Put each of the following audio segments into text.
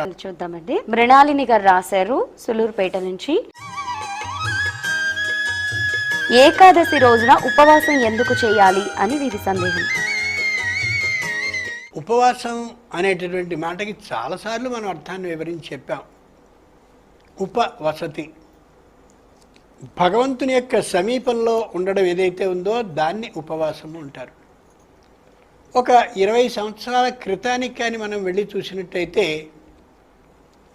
చూద్దామండి. మృణాలిని గారు రాశారు సులూరుపేట నుంచి. ఏకాదశి రోజున ఉపవాసం ఎందుకు చేయాలి అని వీరి సందేహం. ఉపవాసం అనేటటువంటి మాటకి చాలాసార్లు మనం అర్థాన్ని వివరించి చెప్పాం. ఉపవసతి. భగవంతుని యొక్క సమీపంలో ఉండడం ఏదైతే ఉందో దాన్ని ఉపవాసము అంటారు. ఒక ఇరవై సంవత్సరాల క్రితానికి కానీ మనం వెళ్ళి చూసినట్టయితే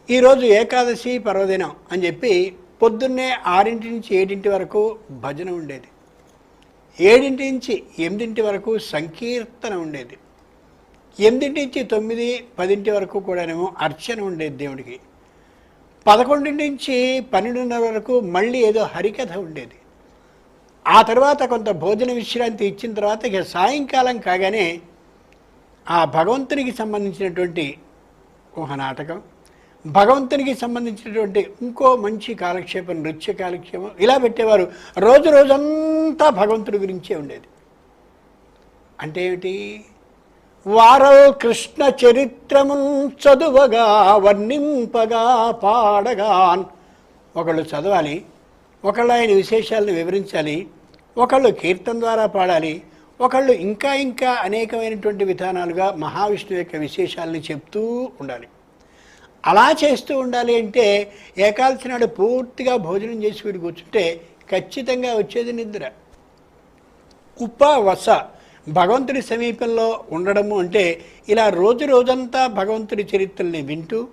ఈరోజు ఏకాదశి పర్వదినం అని చెప్పి పొద్దున్నే ఆరింటి నుంచి ఏడింటి వరకు భజన ఉండేది. ఏడింటి నుంచి ఎనిమిదింటి వరకు సంకీర్తన ఉండేది. ఎనిమిదింటి నుంచి తొమ్మిది పదింటి వరకు కూడానేమో అర్చన ఉండేది దేవుడికి. పదకొండింటి నుంచి పన్నెండున్నర వరకు మళ్ళీ ఏదో హరికథ ఉండేది. ఆ తర్వాత కొంత భోజన విశ్రాంతి ఇచ్చిన తర్వాత ఇక సాయంకాలం కాగానే ఆ భగవంతునికి సంబంధించినటువంటి ఒక నాటకం భగవంతునికి సంబంధించినటువంటి ఇంకో మంచి కాలక్షేపం నృత్య కాలక్షేపం ఇలా పెట్టేవారు. రోజు రోజంతా భగవంతుడి గురించే ఉండేది. అంటే ఏమిటి? వారల్ కృష్ణ చరిత్రమున్ చదువగా వర్ణింపగా పాడగాన్ ఒకళ్ళు చదవాలి ఒకళ్ళు ఆయన విశేషాలను వివరించాలి ఒకళ్ళు కీర్తన ద్వారా పాడాలి ఒకళ్ళు ఇంకా ఇంకా అనేకమైనటువంటి విధానాలుగా మహావిష్ణువు యొక్క విశేషాలని చెప్తూ ఉండాలి. అలా చేస్తూ ఉండాలి అంటే ఏకాదశి నాడు పూర్తిగా భోజనం చేసి వీడు కూర్చుంటే ఖచ్చితంగా వచ్చేది నిద్ర. ఉపవస భగవంతుడి సమీపంలో ఉండడము అంటే ఇలా రోజు రోజంతా భగవంతుడి చరిత్రల్ని వింటూ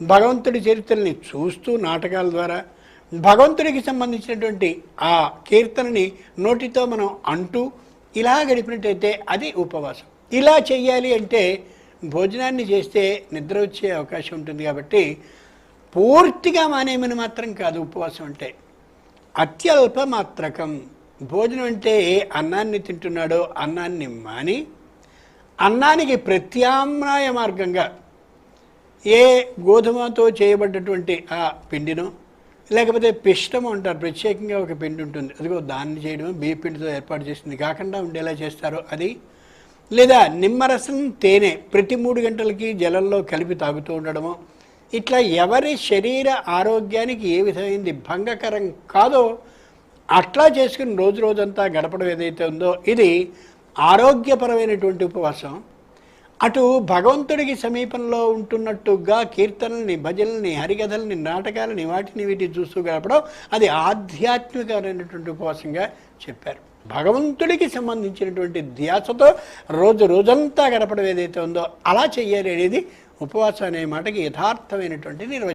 భగవంతుడి చరిత్రల్ని చూస్తూ నాటకాల ద్వారా భగవంతుడికి సంబంధించినటువంటి ఆ కీర్తనని నోటితో మనం అంటూ ఇలా గడిపినట్టయితే అది ఉపవాసం. ఇలా చెయ్యాలి అంటే భోజనాన్ని చేస్తే నిద్ర వచ్చే అవకాశం ఉంటుంది కాబట్టి పూర్తిగా మానేమని మాత్రం కాదు ఉపవాసం అంటే. అత్యల్ప మాత్రకం భోజనం అంటే ఏ అన్నాన్ని తింటున్నాడో అన్నాన్ని మాని అన్నానికి ప్రత్యామ్నాయ మార్గంగా ఏ గోధుమతో చేయబడ్డటువంటి ఆ పిండినో లేకపోతే పిష్టము అంటారు. ప్రత్యేకంగా ఒక పిండి ఉంటుంది. అదిగో దాన్ని చేయడం బియ్య పిండితో ఏర్పాటు చేసింది. కాకుండా ఉండేలా చేస్తారో అది లేదా నిమ్మరసం తేనె ప్రతి మూడు గంటలకి జలంలో కలిపి తాగుతూ ఉండడము ఇట్లా ఎవరి శరీర ఆరోగ్యానికి ఏ విధమైంది భంగకరం కాదో అట్లా చేసుకుని రోజు రోజంతా గడపడం ఏదైతే ఉందో ఇది ఆరోగ్యపరమైనటువంటి ఉపవాసం. అటు భగవంతుడికి సమీపంలో ఉంటున్నట్టుగా కీర్తనల్ని భజనల్ని హరికథల్ని నాటకాలని వాటిని వీటిని చూస్తూ గడపడం అది ఆధ్యాత్మికమైనటువంటి ఉపవాసంగా చెప్పారు. భగవంతుడికి సంబంధించినటువంటి ధ్యాసతో రోజు రోజంతా గడపడం ఏదైతే ఉందో అలా చెయ్యాలి అనేది ఉపవాసం అనే మాటకి యథార్థమైనటువంటి నిర్వచనం.